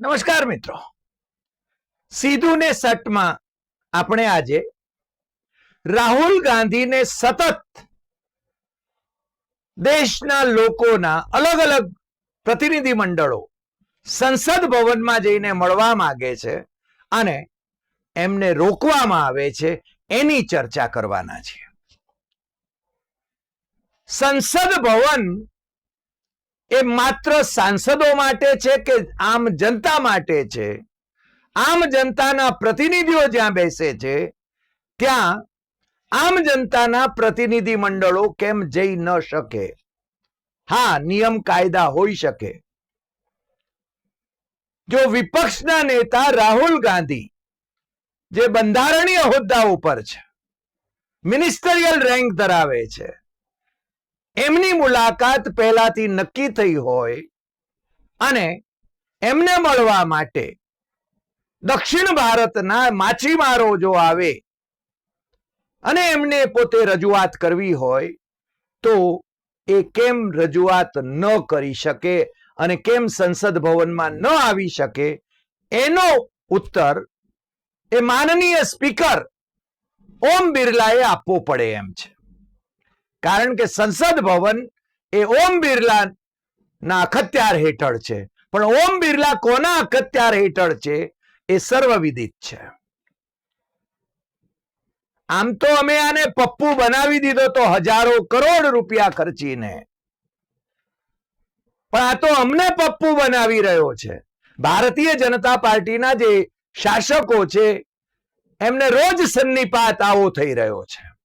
નમસ્કાર મિત્રો. સીધું ને સટમાં આપણે આજે રાહુલ ગાંધીને સતત દેશના લોકોના અલગ અલગ પ્રતિનિધિ મંડળો સંસદ ભવનમાં જઈને મળવા માંગે છે અને એમને રોકવામાં આવે છે એની ચર્ચા કરવાના છે સંસદ ભવન એ માત્ર સાંસદો માટે છે કે આમ જનતા માટે છે? આમ જનતાના પ્રતિનિધિઓ જ્યાં બેસે છે, ત્યાં આમ જનતાના પ્રતિનિધિ મંડળો કેમ જઈ ન શકે? હા, નિયમ કાયદા હોઈ શકે. જો વિપક્ષના નેતા રાહુલ ગાંધી, જે બંધારણીય હોદ્દા ઉપર છે મિનિસ્ટરિયલ રેન્ક ધરાવે છે એમની મુલાકાત પહેલાથી નક્કી થઈ હોય અને એમને મળવા માટે દક્ષિણ ભારતના માછીમારો જો આવે અને એમને પોતે રજૂઆત કરવી હોય તો એ કેમ રજૂઆત ન કરી શકે અને કેમ સંસદ ભવનમાં ન આવી શકે એનો ઉત્તર એ માનનીય સ્પીકર ઓમ બિરલાએ આપવો પડે એમ છે. કારણ કે સંસદ ભવન એ ઓમ બિરલા ના અખત્યાર હેઠળ છે. પણ ઓમ બિરલા કોના અખત્યાર હેઠળ છે એ સર્વવિદિત છે. આમ તો અમે આને પપ્પુ બનાવી દીધો તો હજારો કરોડ રૂપિયા ખર્ચીને. પણ આ તો અમને પપ્પુ બનાવી રહ્યો છે. ભારતીય જનતા પાર્ટીના જે શાસકો છે, એમને રોજ સન્નિપાત આવો થઈ રહ્યો છે.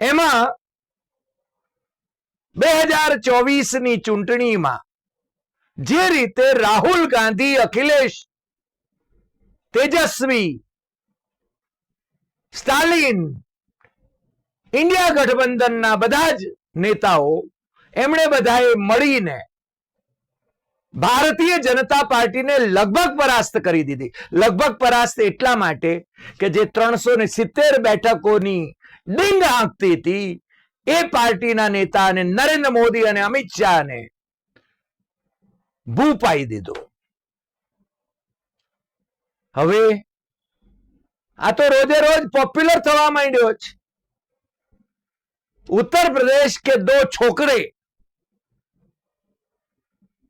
એમાં બે હજાર ચોવીસની ચૂંટણીમાં જે રીતે રાહુલ ગાંધી, અખિલેશ તેજસ્વી, સ્ટાલિન, ઇન્ડિયા ગઠબંધનના બધા જ નેતાઓ એમણે બધાએ મળીને ભારતીય જનતા પાર્ટીને લગભગ પરાસ્ત કરી દીધી. લગભગ પરાસ્ત એટલા માટે કે જે ત્રણસો ને સિત્તેર બેઠકોની ડીંગ આંકતી હતી. એ પાર્ટીના નેતાને નરેન્દ્ર મોદી અને અમિત શાહને ભૂપાઈ દીધો. હવે આ તો રોજે રોજ પોપ્યુલર થવા માંડ્યો છે ઉત્તર પ્રદેશ કે દો છોકરે?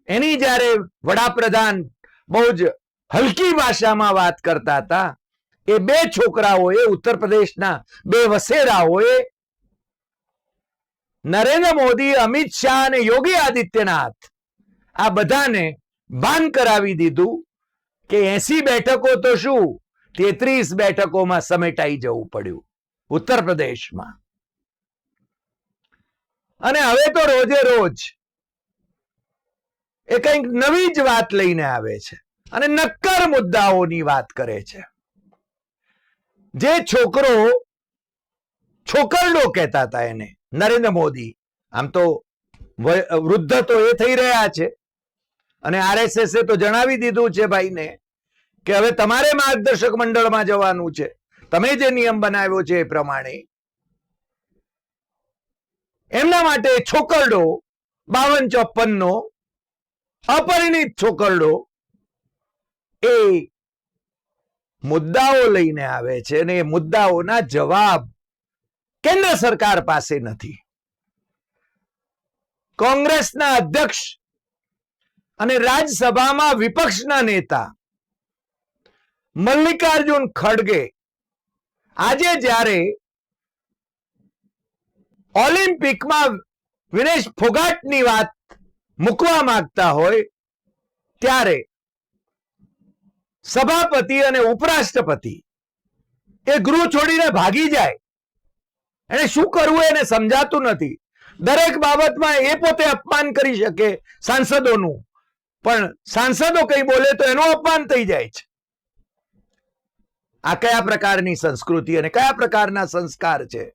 એની જ્યારે વડાપ્રધાન બહુ જ હલકી ભાષામાં વાત કરતા હતા એ બે છોકરાઓએ ઉત્તર પ્રદેશના, બે વસેરાઓએ નરેન્દ્ર મોદી, અમિત શાહ અને યોગી આદિત્યનાથ આ બધાને બાન કરાવી દીધું કે એસી બેઠકો તો શું? તેત્રીસ બેઠકોમાં સમેટાઈ જવું પડ્યું ઉત્તર પ્રદેશમાં. અને હવે તો રોજે રોજ એ કંઈક નવી જ વાત લઈને આવે છે અને નક્કર મુદ્દાઓની વાત કરે છે. જે છોકરો છોકરડો કહેતા હતા એને, નરેન્દ્ર મોદી. આમ તો વૃદ્ધ તો એ થઈ રહ્યા છે. અને આરએસએસ તો જણાવી દીધું છે ભાઈને કે હવે તમારે માર્ગદર્શક મંડળમાં જવાનું છે. તમે જે નિયમ બનાવ્યો છે એ પ્રમાણે. એમના માટે છોકરડો બાવન ચોપન નો અપરિણિત છોકરડો એ મુદ્દાઓ લઈને આવે છે અને એ મુદ્દાઓના જવાબ કેન્દ્ર સરકાર પાસે નથી. કોંગ્રેસના અધ્યક્ષ અને રાજ્યસભામાં વિપક્ષના નેતા મલ્લિકાર્જુન ખડગે આજે જ્યારે ઓલિમ્પિકમાં વિનેશ ફોગાટની વાત મૂકવા માંગતા હોય, ત્યારે સભાપતિ અને ઉપરાષ્ટ્રપતિ. એ ગૃહ છોડીને ભાગી જાય. એને શું કરવું એને સમજાતું નથી. દરેક બાબતમાં એ પોતે અપમાન કરી શકે સાંસદોનું. પણ સાંસદો કઈ બોલે તો એનું અપમાન થઈ જાય છે. આ કયા પ્રકારની સંસ્કૃતિ અને કયા પ્રકારના સંસ્કાર છે?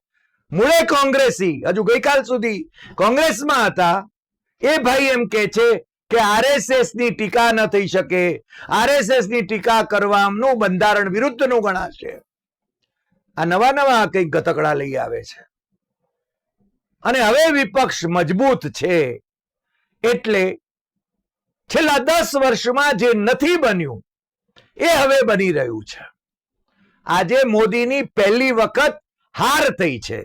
મૂળે કોંગ્રેસી. હજુ ગઈકાલ સુધી કોંગ્રેસમાં હતા. એ ભાઈ એમ કે છે કે આરએસએસની ટીકા ન થઈ શકે આરએસએસની ટીકા કરવાનું બંધારણ વિરુદ્ધનું ગણાશે. આ નવા નવા કંઈક ગતકડા લઈ આવે છે. અને હવે વિપક્ષ મજબૂત છે. એટલે છેલ્લા દસ વર્ષમાં જે નથી બન્યું, એ હવે બની રહ્યું છે. આજે મોદીની પહેલી વખત હાર થઈ છે.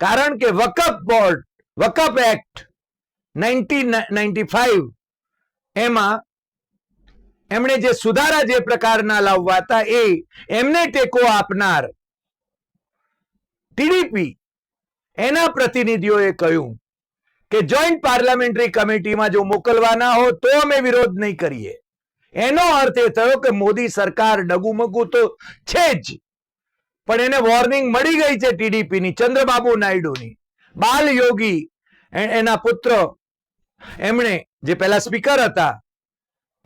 કારણ કે Waqf board, Waqf act nineteen ninety five એમાં એમણે જે સુધારા જે પ્રકારના લાવવા હતા એ એમને ટેકો આપનાર ટીડીપી એના પ્રતિનિધિઓએ કહ્યું કે જોઈન્ટ પાર્લામેન્ટરી કમિટીમાં જો મોકલવાના હો તો અમે વિરોધ નહીં કરીએ. એનો અર્થ એ થયો કે મોદી સરકાર ડગુમગુ તો છે જ, પણ એને વોર્નિંગ મળી ગઈ છે ટીડીપીની ચંદ્રબાબુ નાયડુની. બાલ યોગી એના પુત્ર એમણે જે પહેલા સ્પીકર હતા,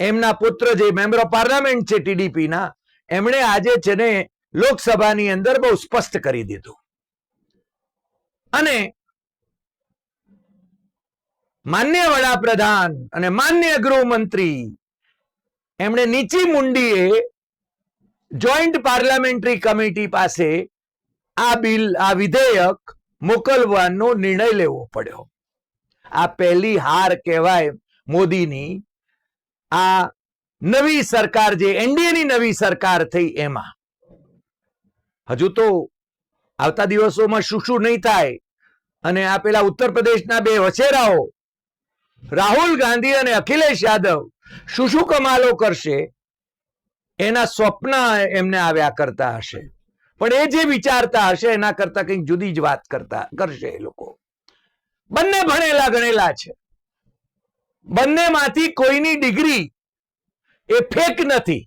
એમના પુત્ર જે મેમ્બર ઓફ પાર્લામેન્ટ છે ટીડીપીના, એમણે આજે છે ને લોકસભાની અંદર બહુ સ્પષ્ટ કરી દીધું. અને માન્ય વડાપ્રધાન અને માન્ય ગૃહમંત્રી એમણે નીચી મુંડીએ જોઈન્ટ પાર્લામેન્ટરી કમિટી પાસે આ બિલ, આ વિધેયક મોકલવાનો નિર્ણય લેવો પડ્યો. આ પહેલી હાર કહેવાય મોદીની. આ નવી સરકાર જે એનડીએની નવી સરકાર થઈ એમાં. હજુ તો આવતા દિવસોમાં શું શું નહીં થાય. અને આ પેલા ઉત્તર પ્રદેશના બે વછેરાઓ, રાહુલ ગાંધી અને અખિલેશ યાદવ શું શું કમાલો કરશે, એના સ્વપ્ન એમને આવ્યા કરતા હશે. પણ એ જે વિચારતા હશે, એના કરતા કંઈક જુદી જ વાત કરતા, કરશે એ લોકો. બંને ભણેલા ગણેલા છે. બંનેમાંથી કોઈની ડિગ્રી એ ફેક નથી.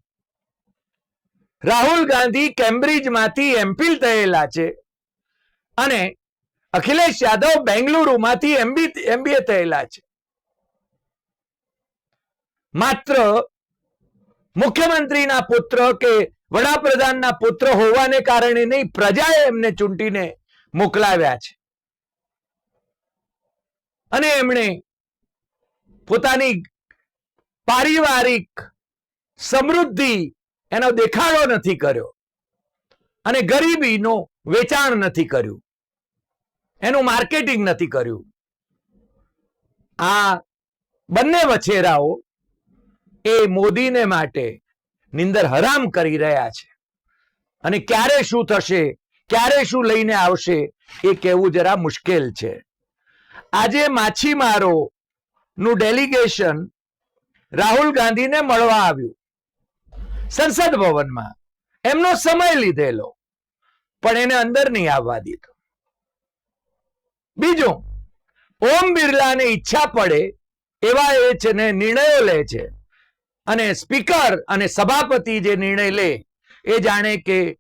રાહુલ ગાંધી કેમ્બ્રિજમાંથી એમફિલ થયેલા છે અને અખિલેશ યાદવ બેંગલુરુમાંથી એમબી એમબીએ થયેલા છે. માત્ર મુખ્યમંત્રીના પુત્ર કે વડાપ્રધાનના પુત્ર હોવાને કારણે નહીં, પ્રજાએ એમને ચૂંટીને મોકલાવ્યા છે. અને એમણે પોતાની પારિવારિક સમૃદ્ધિ એનો દેખાડો નથી કર્યો અને ગરીબીનો વેચાણ નથી કર્યું. એનું માર્કેટિંગ નથી કર્યું. આ બંને વછેરાઓ એ મોદીને માટે નિંદર હરામ કરી રહ્યા છે. અને ક્યારે શું થશે, ક્યારે શું લઈને આવશે એ કહેવું જરા મુશ્કેલ છે. આજે માછીમારો નું ડેલિગેશન રાહુલ ગાંધીને મળવા આવ્યું. સંસદ ભવનમાં. એમનો સમય લીધેલો. પણ એને અંદર નહીં આવવા દીધો. બીજું, ઓમ બિરલાને ઈચ્છા પડે એવા એ છે ને નિર્ણયો લે છે. અને સ્પીકર અને સભાપતિ જે નિર્ણય લે એ જાણે કે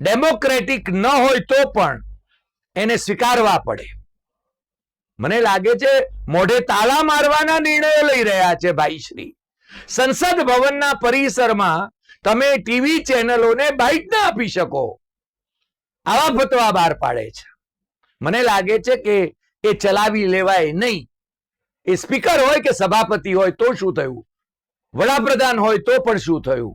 ડેમોક્રેટિક ન હોય તો પણ એને સ્વીકારવા પડે. મને લાગે છે મોઢે તાળા મારવાના નિર્ણયો લઈ રહ્યા છે ભાઈશ્રી સંસદ ભવનના પરિસરમાં તમે ટીવી ચેનલોને બાઇટ ના આપી શકો. આવા ફતવા બહાર પાડે છે. મને લાગે છે કે એ ચલાવી લેવાય નહીં. એ સ્પીકર હોય કે સભાપતિ હોય તો શું થયું? વડાપ્રધાન હોય તો પણ શું થયું?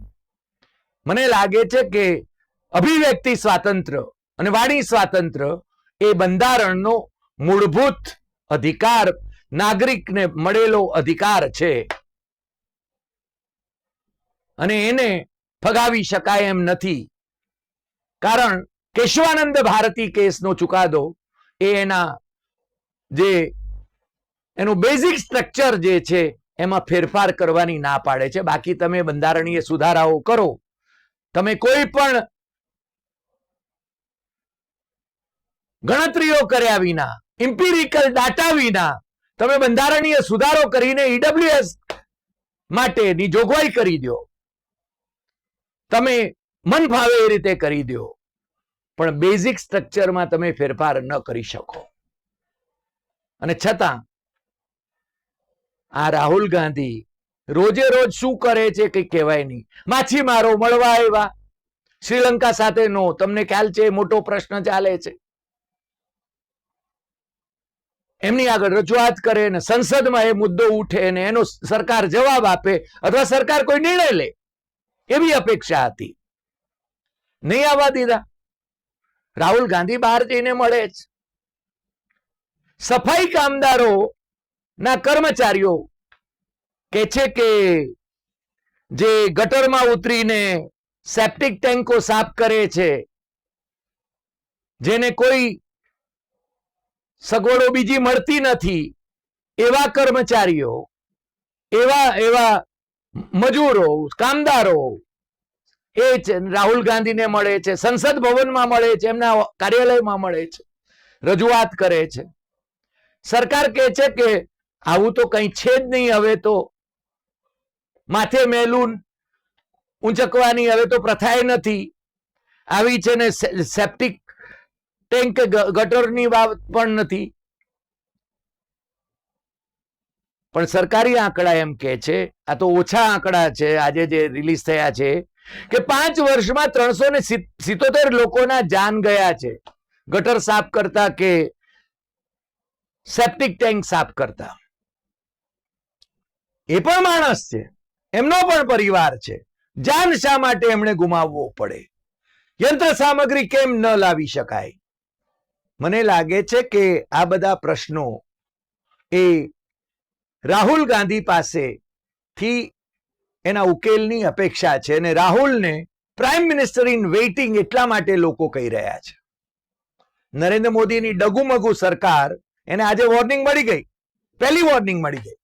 મને લાગે છે કે અભિવ્યક્તિ સ્વાતંત્ર્ય અને વાણી સ્વાતંત્ર્ય એ બંધારણનો મૂળભૂત અધિકાર, નાગરિકને મળેલો અધિકાર છે. અને એને ફગાવી શકાય એમ નથી. કારણ કેશવાનંદ ભારતી કેસનો ચુકાદો એ એના જે એનું બેઝિક સ્ટ્રક્ચર જે છે એમાં ફેરફાર કરવાની ના પાડે છે. બાકી તમે બંધારણીય સુધારાઓ કરો. તમે કોઈ પણ ગણતરીઓ કર્યા વિના ઇમ્પિરિકલ ડાટા વિના તમે બંધારણીય સુધારો કરીને ઈડબ્લ્યુએસ માટેની જોગવાઈ કરી દો. તમે મન ફાવે એ રીતે કરી દો. પણ બેઝિક સ્ટ્રક્ચરમાં તમે ફેરફાર ન કરી શકો. અને છતાં, આ રાહુલ ગાંધી રોજે રોજ શું કરે છે કઈ કહેવાય નહીં. માછીમારો મળવા આવ્યા. શ્રીલંકા સાથેનો તમને ખ્યાલ છે, મોટો પ્રશ્ન ચાલે છે. એમની આગળ રજૂઆત કરે ને સંસદમાં એ મુદ્દો ઉઠે ને એનો સરકાર જવાબ આપે અથવા સરકાર કોઈ નિર્ણય લે, એવી અપેક્ષા હતી. નહીં આવવા દીધા. રાહુલ ગાંધી બહાર જઈને મળે છે સફાઈ કામદારો ના કર્મચારીઓ કે છે કે જે ગટરમાં ઉતરીને સેપ્ટિક ટેન્કો સાફ કરે છે, જેને કોઈ સગવડો બીજી મળતી નથી. એવા કર્મચારીઓ, એવા એવા મજૂરો, કામદારો, એ રાહુલ ગાંધીને મળે છે, સંસદ ભવનમાં મળે છે, એમના કાર્યાલયમાં મળે છે, રજૂઆત કરે છે. સરકાર કહે છે કે આવું તો કંઈ છે જ નહીં, હવે તો માથે મેલું ઊંચકવાની, હવે તો પ્રથાએ નથી. આવી છે ને સેપ્ટિક ટેન્ક ગટરની બાબત પણ નથી. પણ સરકારી આંકડા એમ કે છે, આ તો ઓછા આંકડા છે, આજે જે રિલીઝ થયા છે, કે પાંચ વર્ષમાં ત્રણસો ને સિત્તોતેર લોકોના જાન ગયા છે. ગટર સાફ કરતા કે સેપ્ટિક ટેન્ક સાફ કરતા? એ પણ માણસ છે, એમનો પણ પરિવાર છે. જાન શા માટે એમણે ગુમાવવો પડે? યંત્ર સામગ્રી કેમ ન લાવી શકાય? મને લાગે છે કે આ બધા પ્રશ્નો એ રાહુલ ગાંધી પાસેથી એના ઉકેલની અપેક્ષા છે અને રાહુલને પ્રાઇમ મિનિસ્ટર ઇન વેઇટિંગ એટલા માટે લોકો કહી રહ્યા છે. નરેન્દ્ર મોદીની ડગુમગુ સરકાર એને આજે વોર્નિંગ મળી ગઈ. પહેલી વોર્નિંગ મળી ગઈ.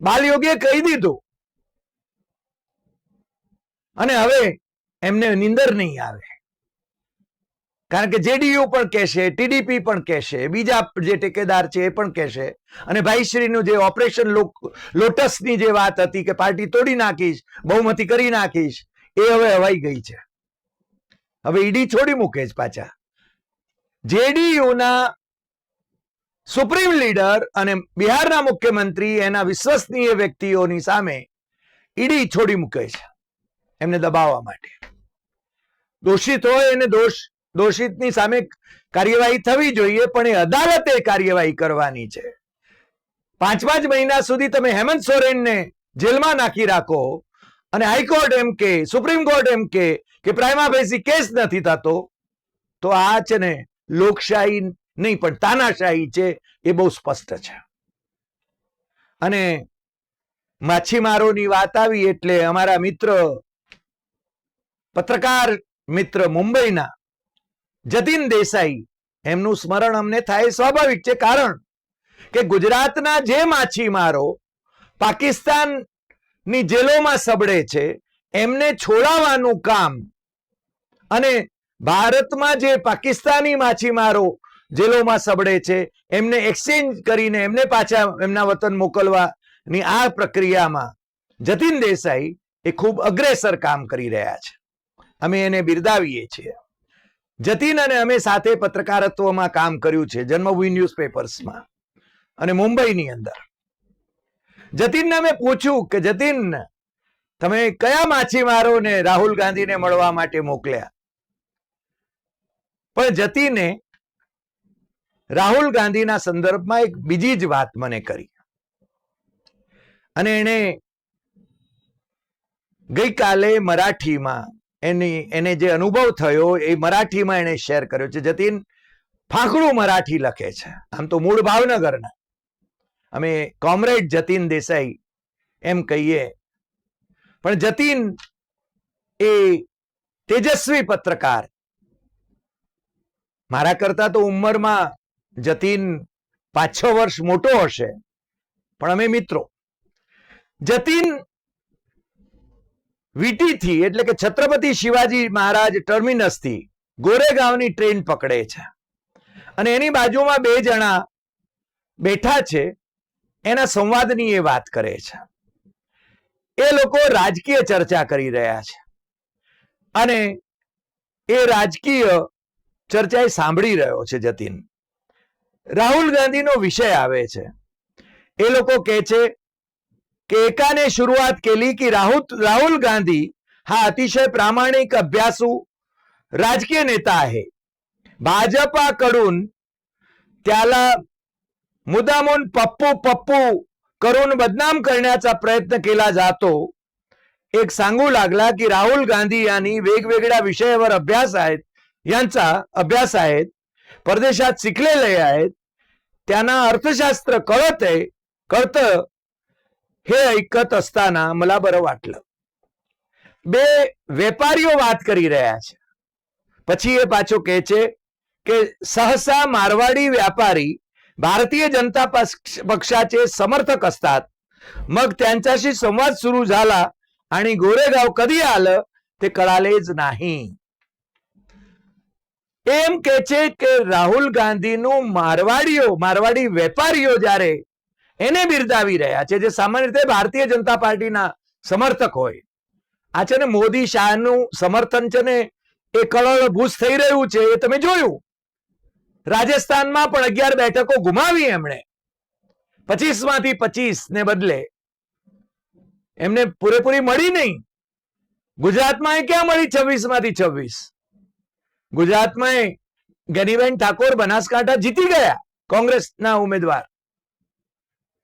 બાલયોગીએ કહી દીધું. અને હવે એમને નિંદર નહીં આવે. કારણ કે જેડીયુ પણ કહેશે, ટીડીપી પણ કહેશે, બીજા જે ટેકેદાર છે એ પણ કહેશે. અને ભાઈશ્રીનું જે ઓપરેશન લોટસની જે વાત હતી કે પાર્ટી તોડી નાખીશ, બહુમતી કરી નાખીશ, એ હવે હવાઈ ગઈ છે. હવે ઈડી છોડી મૂકે છે પાછા. જેડીયુના સુપ્રીમ લીડર અને બિહારના મુખ્યમંત્રી, એના વિશ્વસનીય વ્યક્તિઓની સામે ઈડી છોડી મૂકે છે. એમને દબાવવા માટે. દોષિત હોય એને દોષ દોષિતની સામે કાર્યવાહી થવી જોઈએ, પણ એ અદાલતે કાર્યવાહી કરવાની છે. પાંચ પાંચ મહિના સુધી તમે હેમંત સોરેનને જેલમાં નાખી રાખો અને હાઈકોર્ટ એમ કે, સુપ્રીમ કોર્ટ એમ કે કે પ્રાઇમા ફેસી કેસ નથી થતો, તો આ છે ને લોકશાહી નહીં, પણ તાનાશાહી છે, એ બહુ સ્પષ્ટ છે. અને માછીમારોની વાત આવી એટલે અમારા મિત્ર, પત્રકાર મિત્ર મુંબઈના જતીન દેસાઈ. એમનું સ્મરણ અમને થાય સ્વાભાવિક છે. કારણ કે ગુજરાતના જે માછીમારો પાકિસ્તાનની જેલોમાં સબડે છે, એમને છોડાવવાનું કામ અને ભારતમાં જે પાકિસ્તાની માછીમારો જેલોમાં સબડે છે, એમને એક્સચેન્જ કરીને એમને પાછા એમના વતન મોકલવાની આ પ્રક્રિયામાં જતીન દેસાઈ એ ખૂબ અગ્રેસર કામ કરી રહ્યા છે. અમે એને બિરદાવીએ છીએ. જતીન અને અમે સાથે પત્રકારત્વમાં કામ કર્યું છે જન્મભૂમિ ન્યૂઝપેપર્સમાં અને મુંબઈની અંદર. જતીનને અમે પૂછ્યું કે જતીન, તમે કયા માછીમારોને રાહુલ ગાંધીને મળવા માટે મોકલ્યા? પણ જતીને રાહુલ ગાંધીના સંદર્ભમાં એક બીજી જ વાત મને કરી. અને એને ગઈકાલે મરાઠીમાં એની, એને જે અનુભવ થયો એ મરાઠીમાં એને શેર કર્યો છે. જતીન ફાંકડું મરાઠી લખે છે. આમ તો મૂળ ભાવનગરના. અમે કોમરેડ જતીન દેસાઈ એમ કહીએ. પણ જતીન એ તેજસ્વી પત્રકાર. મારા કરતા તો ઉંમરમાં જતીન પાંચ છ વર્ષ મોટો હશે. પણ અમે મિત્રો. જતીન વીટીથી, એટલે કે છત્રપતિ શિવાજી મહારાજ ટર્મિનસથી ગોરેગાંવની ટ્રેન પકડે છે. અને એની બાજુમાં બે જણા બેઠા છે, એના સંવાદની એ વાત કરે છે. એ લોકો રાજકીય ચર્ચા કરી રહ્યા છે. અને એ રાજકીય ચર્ચા એ સાંભળી રહ્યો છે જતીન. રાહુલ ગાંધીનો વિષય આવે છે. એ લોકો કહે છે कि सुरुवात केली की राहुल राहुल गांधी हा अतिशय प्रामाणिक अभ्यासू राजकीय नेता आहे. भाजपाकडून त्याला मुदामून पप्पू पप्पू करून बदनाम करण्याचा प्रयत्न केला जातो. एक सांगू लागला की राहुल गांधी यांनी वेगवेगळ्या विषयावर अभ्यास आहेत यांचा अभ्यास आहेत परदेशात शिकलेले आहेत त्यांना अर्थशास्त्र कळत आहे कळतं हे ऐकत असताना मला बरं वाटलं બે વેપારીઓ વાત કરી રહ્યા છે પછી એ પાછો કહે છે કે सहसा मारवाडी व्यापारी भारतीय जनता पक्ष- पक्षाचे समर्थक असतात मग त्यांच्याशी संवाद सुरू झाला आणि गोरेगाव कधी आलं ते कळालेच नाही એમ કે છે કે રાહુલ ગાંધીનું મારવાડીઓ મારવાડી વેપારીઓ જ્યારે એને બિરદાવી રહ્યા છે, જે સામાન્ય રીતે ભારતીય જનતા પાર્ટીના સમર્થક હોય. આ છે ને મોદી શાહનું સમર્થન છે ને એ કળળ ભૂસ થઈ રહ્યું છે, એ તમે જોયું. રાજસ્થાનમાં પણ અગિયાર બેઠકો ગુમાવી એમણે. પચીસમાંથી પચીસ ને બદલે એમને પૂરેપૂરી મળી નહીં. ગુજરાતમાં એ ક્યાં મળી છવ્વીસમાંથી છવ્વીસ? ગુજરાતમાં ગનીબેન ઠાકોર બનાસકાંઠા જીતી ગયા, કોંગ્રેસના ઉમેદવાર.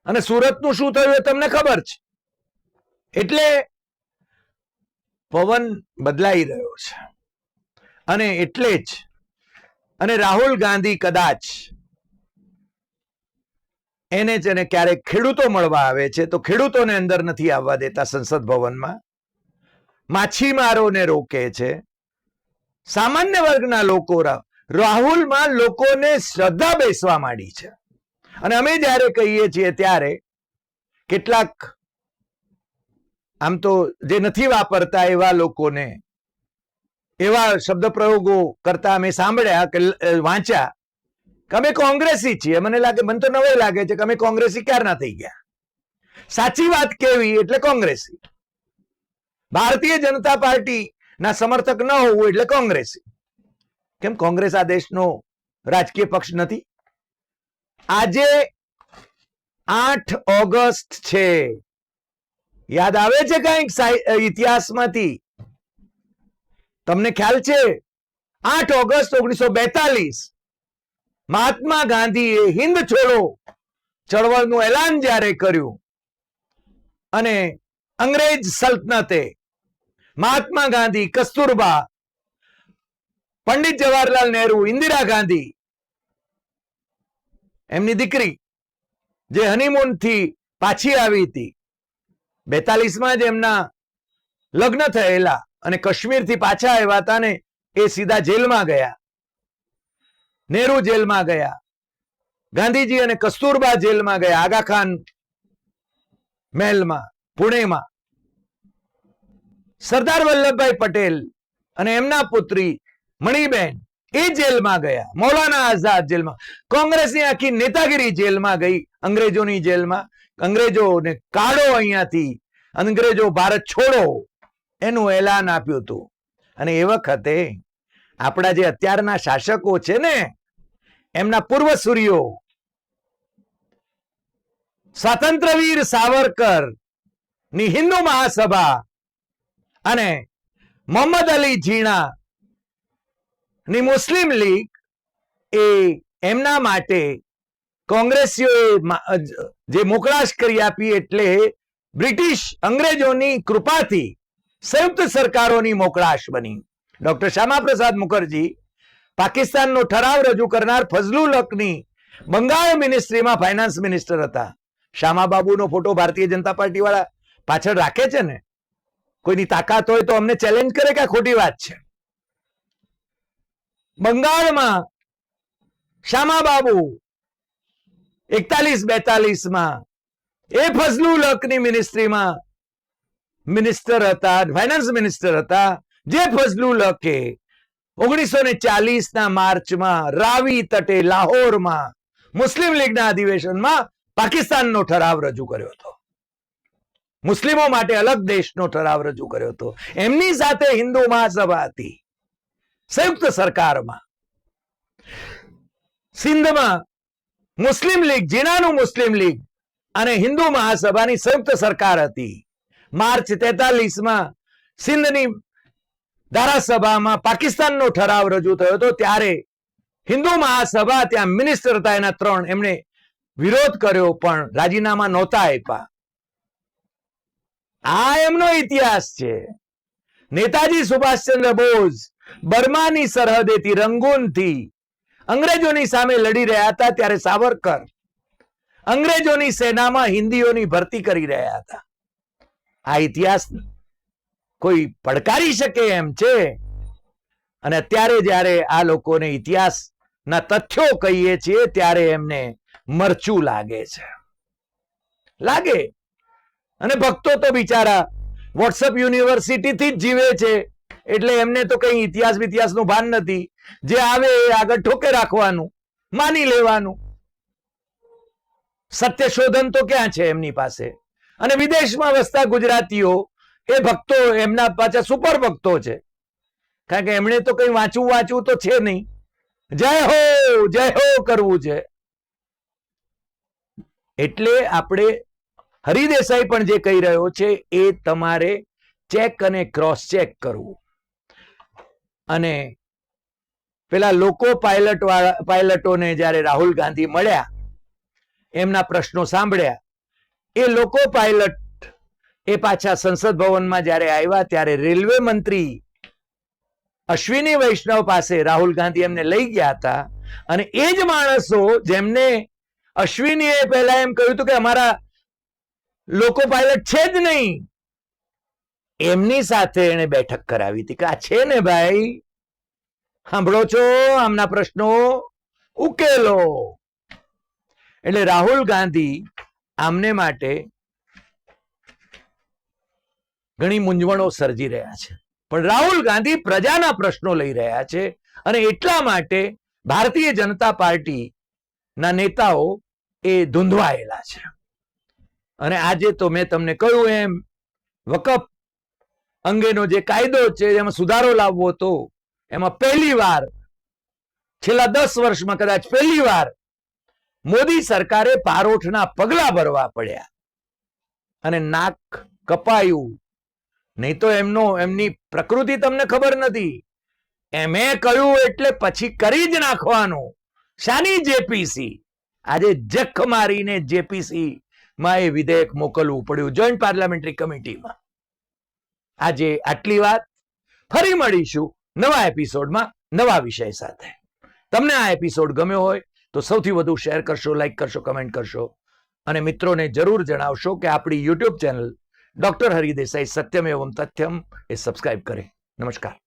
અને સુરતનું શું થયું એ તમને ખબર છે? એટલે પવન બદલાઈ રહ્યો છે. અને એટલે જ, અને રાહુલ ગાંધી કદાચ એને જ એને ક્યારેક ખેડૂતો મળવા આવે છે, તો ખેડૂતોને અંદર નથી આવવા દેતા સંસદ ભવનમાં. માછીમારોને રોકે છે. સામાન્ય વર્ગના લોકો રાહુલમાં લોકોને શ્રદ્ધા બેસવા માંડી છે. અને અમે જ્યારે કહીએ છીએ ત્યારે કેટલાક આમ તો જે નથી વાપરતા એવા લોકોને, એવા શબ્દ પ્રયોગો કરતા અમે સાંભળ્યા કે વાંચ્યા કે અમે કોંગ્રેસી છીએ. મને લાગે, મને તો નવાઈ લાગે છે કે અમે કોંગ્રેસી ક્યારના થઈ ગયા? સાચી વાત કેવી? એટલે કોંગ્રેસી. ભારતીય જનતા પાર્ટી ના સમર્થક ન હોવું એટલે કોંગ્રેસી. કેમ? કોંગ્રેસ આ દેશનો રાજકીય પક્ષ નથી. આજે આઠ ઓગસ્ટ છે. યાદ આવે છે કંઈક ઇતિહાસમાંથી? તમને ખ્યાલ છે? આઠ ઓગસ્ટ ઓગણીસો બેતાલીસ, મહાત્મા ગાંધીએ હિન્દ છોડો ચળવળનું એલાન જ્યારે કર્યું અને અંગ્રેજ સલ્તનતે મહાત્મા ગાંધી કસ્તુરબા, પંડિત જવાહરલાલ નહેરુ, ઇન્દિરા ગાંધી એમની દીકરી, જે હનીમૂનથી પાછી આવી હતી. બેતાલીસમાં જ એમના લગ્ન થયેલા અને કાશ્મીરથી પાછા આવ્યા હતા ને એ સીધા જેલમાં ગયા. નેહરુ જેલમાં ગયા. ગાંધીજી અને કસ્તુરબા જેલમાં ગયા, આગા ખાન મહેલમાં, પુણેમાં. સરદાર વલ્લભભાઈ પટેલ અને એમના પુત્રી મણિબેન એ જેલમાં ગયા. મૌલાના આઝાદ જેલમાં. કોંગ્રેસની આખી નેતાગીરી જેલમાં ગઈ, અંગ્રેજોની જેલમાં. અંગ્રેજોને કાઢો અહીંયાથી. અંગ્રેજો ભારત છોડો. એનું એલાન આપ્યું હતું. અને એ વખતે આપણા જે અત્યારના શાસકો છે ને, એમના પૂર્વસૂરીઓ સ્વાતંત્રવીર સાવરકરની હિન્દુ મહાસભા અને મોહમ્મદ અલી ઝીણા ની મુસ્લિમ લીગ એ એમના માટે કોંગ્રેસીઓએ જે મોકળાશ કરી આપી એટલે બ્રિટિશ અંગ્રેજોની કૃપાથી સંયુક્ત સરકારોની મોકળાશ બની. ડોક્ટર શ્યામાપ્રસાદ મુખર્જી પાકિસ્તાનનો ઠરાવ રજૂ કરનાર ફઝલુલ હકની બંગાળ મિનિસ્ટ્રીમાં ફાઇનાન્સ મિનિસ્ટર હતા. શ્યામાબાબુનો ફોટો ભારતીય જનતા પાર્ટી વાળા પાછળ રાખે છે ને? કોઈની તાકાત હોય તો અમને ચેલેન્જ કરે કે ખોટી વાત છે? બંગાળમાં શ્યામાબાબુ એકતાલીસ બેતાલીસમાં એ ફઝલુલ હકની મિનિસ્ટ્રીમાં મિનિસ્ટર હતા, ફાઇનાન્સ મિનિસ્ટર હતા, જે ફઝલુલ હકે ઓગણીસો ને ચાલીસ ના માર્ચમાં રાવી તટે લાહોરમાં મુસ્લિમ લીગના અધિવેશનમાં પાકિસ્તાનનો ઠરાવ રજૂ કર્યો હતો. મુસ્લિમો માટે અલગ દેશનો ઠરાવ રજૂ કર્યો હતો. એમની સાથે હિન્દુ મહાસભા હતી. સંયુક્ત સરકારમાં. સિંધમાં મુસ્લિમ લીગ, જીનાનું મુસ્લિમ લીગ અને હિન્દુ મહાસભાની સંયુક્ત સરકાર હતી. માર્ચ તેતાલીસમાં સિંધની ધારાસભામાં પાકિસ્તાનનો ઠરાવ રજૂ થયો હતો. ત્યારે હિન્દુ મહાસભા ત્યાં મિનિસ્ટર હતા. એના ત્રણ એમણે વિરોધ કર્યો પણ રાજીનામા નહોતા આપ્યા. આ એમનો ઇતિહાસ છે. નેતાજી સુભાષચંદ્ર બોઝ બર્માની સરહદેથી રંગૂનથી અંગ્રેજોની સામે લડી રહ્યા હતા ત્યારે સાવરકર અંગ્રેજોની સેનામાં હિન્દીઓની ભરતી કરી રહ્યા હતા. આ ઇતિહાસ કોઈ પડકારી શકે એમ છે? અને અત્યારે જ્યારે આ લોકોને ઇતિહાસના તથ્યો કહીએ છીએ ત્યારે એમને મરચું લાગે છે. લાગે. અને ભક્તો તો બિચારા વોટ્સઅપ યુનિવર્સિટીથી જ જીવે છે. એટલે એમને તો કઈ ઇતિહાસ ઇતિહાસનું ભાન નથી. જે આવે એ આગળ ઠોકે રાખવાનું, માની લેવાનું. સત્ય શોધન તો ક્યાં છે એમની પાસે? અને વિદેશમાં વસતા ગુજરાતીઓ, એ ભક્તો એમના પાછા સુપર ભક્તો છે. કારણ કે એમણે તો કઈ વાંચવું વાંચવું તો છે નહીં. જય હો જય હો કરવું છે. એટલે આપણે હરિદેસાઈ પણ જે કહી રહ્યો છે, એ તમારે ચેક અને ક્રોસ ચેક કરવું. અને પેલા લોકો પાયલટ વાળા પાયલટોને જ્યારે રાહુલ ગાંધી મળ્યા, એમના પ્રશ્નો સાંભળ્યા, એ લોકો પાયલટ એ પાછા સંસદ ભવનમાં જ્યારે આવ્યા, ત્યારે રેલવે મંત્રી અશ્વિની વૈષ્ણવ પાસે રાહુલ ગાંધી એમને લઈ ગયા હતા. અને એ જ માણસો જેમને અશ્વિનીએ પહેલા એમ કહ્યું હતું કે અમારા લોકો પાયલટ છે જ નહીં. એમની સાથે એને બેઠક કરાવી હતી કે આ છે ને ભાઈ? સાંભળો છો આમના પ્રશ્નો? ઉકેલો. એટલે રાહુલ ગાંધી આમને માટે ઘણી મૂંઝવણો સર્જી રહ્યા છે. પણ રાહુલ ગાંધી પ્રજાના પ્રશ્નો લઈ રહ્યા છે અને એટલા માટે ભારતીય જનતા પાર્ટી ના નેતાઓ એ ધૂંધવાયેલા છે. અને આજે તો મેં તમને કહ્યું એમ, વકફ અંગેનો જે કાયદો છે એમાં સુધારો લાવવો હતો. એમાં પહેલી વાર, છેલ્લા દસ વર્ષમાં કદાચ પહેલી વાર, મોદી સરકારે પારોઠના પગલા ભરવા પડ્યા. અને નાક કપાયું. નહીં તો એમનો, એમની પ્રકૃતિ તમને ખબર નથી. એમે કહ્યું એટલે પછી કરી જ નાખવાનું. શાની જેપીસી? આજે જખ મારીને જેપીસી માં એ વિધેયક મોકલવું પડ્યું. જોઈન્ટ પાર્લામેન્ટરી કમિટીમાં આજે આટલી વાત. ફરી મળીશું નવા એપિસોડમાં નવા વિષય સાથે. તમને આ એપિસોડ ગમ્યો હોય તો સૌથી વધુ શેર કરશો, લાઈક કરશો, કમેન્ટ કરશો. અને મિત્રોને જરૂર જણાવશો કે આપણી YouTube channel doctor Hari Desai Satyam Evam Tathyam એ સબસ્ક્રાઇબ કરે. નમસ્કાર.